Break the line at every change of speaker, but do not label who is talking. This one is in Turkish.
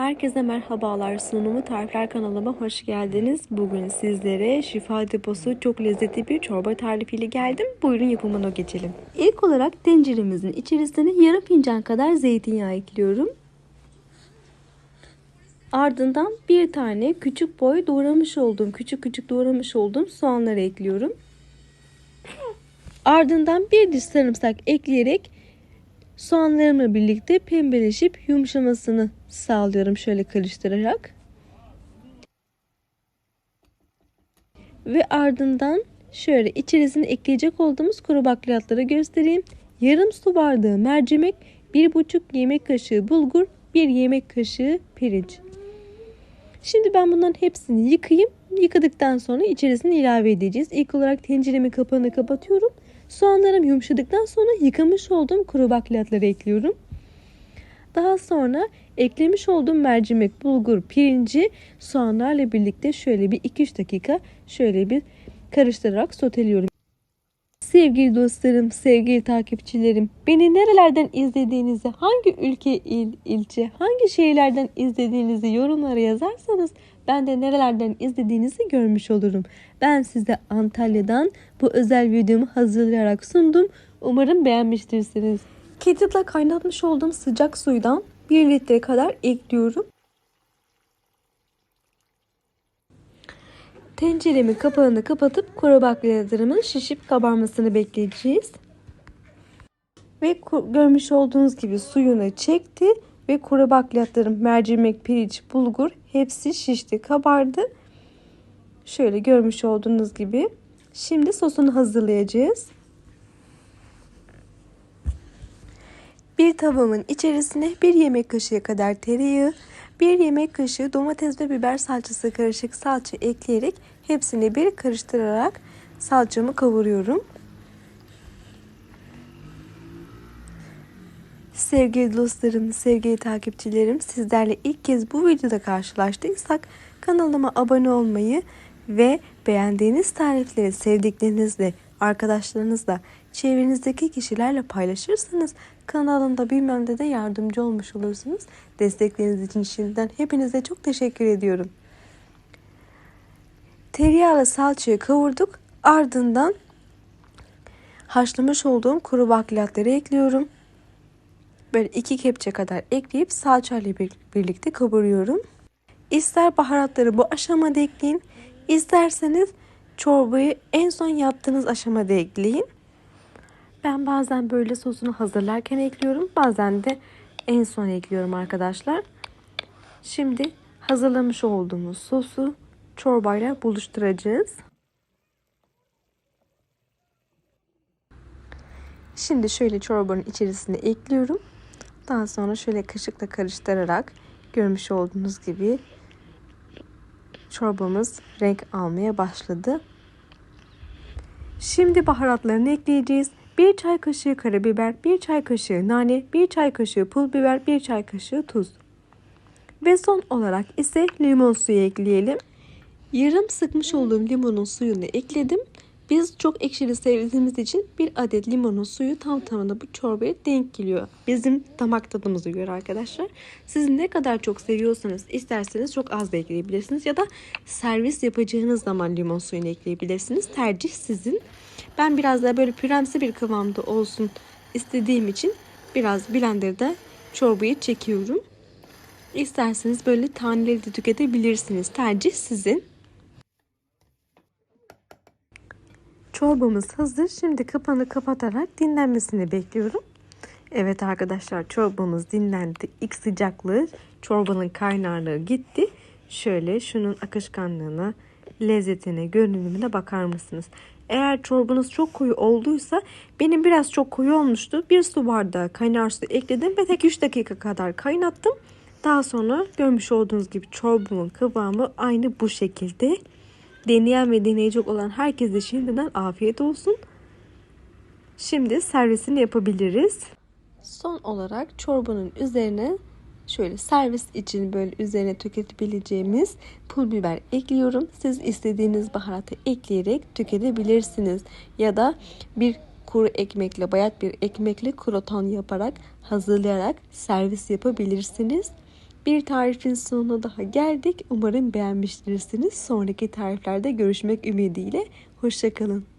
Herkese merhabalar. Sunumu Tarifler kanalıma hoş geldiniz. Bugün sizlere şifa deposu çok lezzetli bir çorba tarifiyle geldim. Buyurun yapımına geçelim. İlk olarak tenceremizin içerisine yarım fincan kadar zeytinyağı ekliyorum. Ardından bir tane küçük boy doğramış olduğum, küçük küçük doğramış olduğum soğanları ekliyorum. Ardından bir diş sarımsak ekleyerek soğanlarımla birlikte pembeleşip yumuşamasını sağlıyorum şöyle karıştırarak. Ve ardından şöyle içerisine ekleyecek olduğumuz kuru bakliyatları göstereyim. Yarım su bardağı mercimek, 1,5 yemek kaşığı bulgur, 1 yemek kaşığı pirinç. Şimdi ben bunların hepsini yıkayayım. Yıkadıktan sonra içerisine ilave edeceğiz. İlk olarak tenceremin kapağını kapatıyorum. Soğanlarım yumuşadıktan sonra yıkamış olduğum kuru bakliyatları ekliyorum. Daha sonra eklemiş olduğum mercimek, bulgur, pirinci soğanlarla birlikte şöyle bir 2-3 dakika şöyle bir karıştırarak soteliyorum. Sevgili dostlarım, sevgili takipçilerim, beni nerelerden izlediğinizi, hangi ülke, il, ilçe, hangi şehirlerden izlediğinizi yorumlara yazarsanız ben de nerelerden izlediğinizi görmüş olurum. Ben size Antalya'dan bu özel videomu hazırlayarak sundum. Umarım beğenmiştirsiniz. Kettle'la kaynatmış olduğum sıcak suydan 1 litre kadar ekliyorum. Tenceremin kapağını kapatıp kuru bakliyatlarımın şişip kabarmasını bekleyeceğiz. Ve görmüş olduğunuz gibi suyunu çekti ve kuru bakliyatlarım mercimek, pirinç, bulgur hepsi şişti, kabardı. Şöyle görmüş olduğunuz gibi. Şimdi sosunu hazırlayacağız. Bir tavamın içerisine bir yemek kaşığı kadar tereyağı, bir yemek kaşığı domates ve biber salçası karışık salça ekleyerek hepsini bir karıştırarak salçamı kavuruyorum. Sevgili dostlarım, sevgili takipçilerim sizlerle ilk kez bu videoda karşılaştıysak kanalıma abone olmayı ve beğendiğiniz tarifleri sevdiklerinizle, arkadaşlarınızla, çevrenizdeki kişilerle paylaşırsanız kanalımda bilmem de yardımcı olmuş olursunuz. Destekleriniz için şimdiden hepinize çok teşekkür ediyorum. Tereyağla salçayı kavurduk. Ardından haşlamış olduğum kuru bakliyatları ekliyorum. Böyle iki kepçe kadar ekleyip salça ile birlikte kavuruyorum. İster baharatları bu aşamada ekleyin. İsterseniz çorbayı en son yaptığınız aşamada ekleyin. Ben bazen böyle sosunu hazırlarken ekliyorum. Bazen de en son ekliyorum arkadaşlar. Şimdi hazırlamış olduğumuz sosu çorbayla buluşturacağız. Şimdi şöyle çorbanın içerisine ekliyorum. Daha sonra şöyle kaşıkla karıştırarak görmüş olduğunuz gibi çorbamız renk almaya başladı. Şimdi baharatlarını ekleyeceğiz. 1 çay kaşığı karabiber, 1 çay kaşığı nane, 1 çay kaşığı pul biber, 1 çay kaşığı tuz. Ve son olarak ise limon suyu ekleyelim. Yarım sıkmış olduğum limonun suyunu ekledim. Biz çok ekşili sevdiğimiz için bir adet limonun suyu tam tamına bu çorbaya denk geliyor. Bizim damak tadımıza göre arkadaşlar. Siz ne kadar çok seviyorsanız isterseniz çok az da ekleyebilirsiniz. Ya da servis yapacağınız zaman limon suyunu ekleyebilirsiniz. Tercih sizin. Ben biraz daha böyle püremsi bir kıvamda olsun istediğim için biraz blenderda çorbayı çekiyorum. İsterseniz böyle taneleri de tüketebilirsiniz. Tercih sizin. Çorbamız hazır. Şimdi kapağını kapatarak dinlenmesini bekliyorum. Evet arkadaşlar çorbamız dinlendi. İlk sıcaklığı çorbanın kaynarlığı gitti. Şöyle şunun akışkanlığına, lezzetine, görünümüne bakar mısınız? Eğer çorbanız çok koyu olduysa benim biraz çok koyu olmuştu. Bir su bardağı kaynar su ekledim ve tek 3 dakika kadar kaynattım. Daha sonra görmüş olduğunuz gibi çorbamın kıvamı aynı bu şekilde. Deneyen ve deneyecek olan herkese şimdiden afiyet olsun. Şimdi servisini yapabiliriz. Son olarak çorbanın üzerine şöyle servis için böyle üzerine tüketebileceğimiz pul biber ekliyorum. Siz istediğiniz baharatı ekleyerek tüketebilirsiniz. Ya da bir kuru ekmekle, bayat bir ekmekle kroton yaparak, hazırlayarak servis yapabilirsiniz. Bir tarifin sonuna daha geldik. Umarım beğenmiştirsiniz. Sonraki tariflerde görüşmek ümidiyle. Hoşçakalın.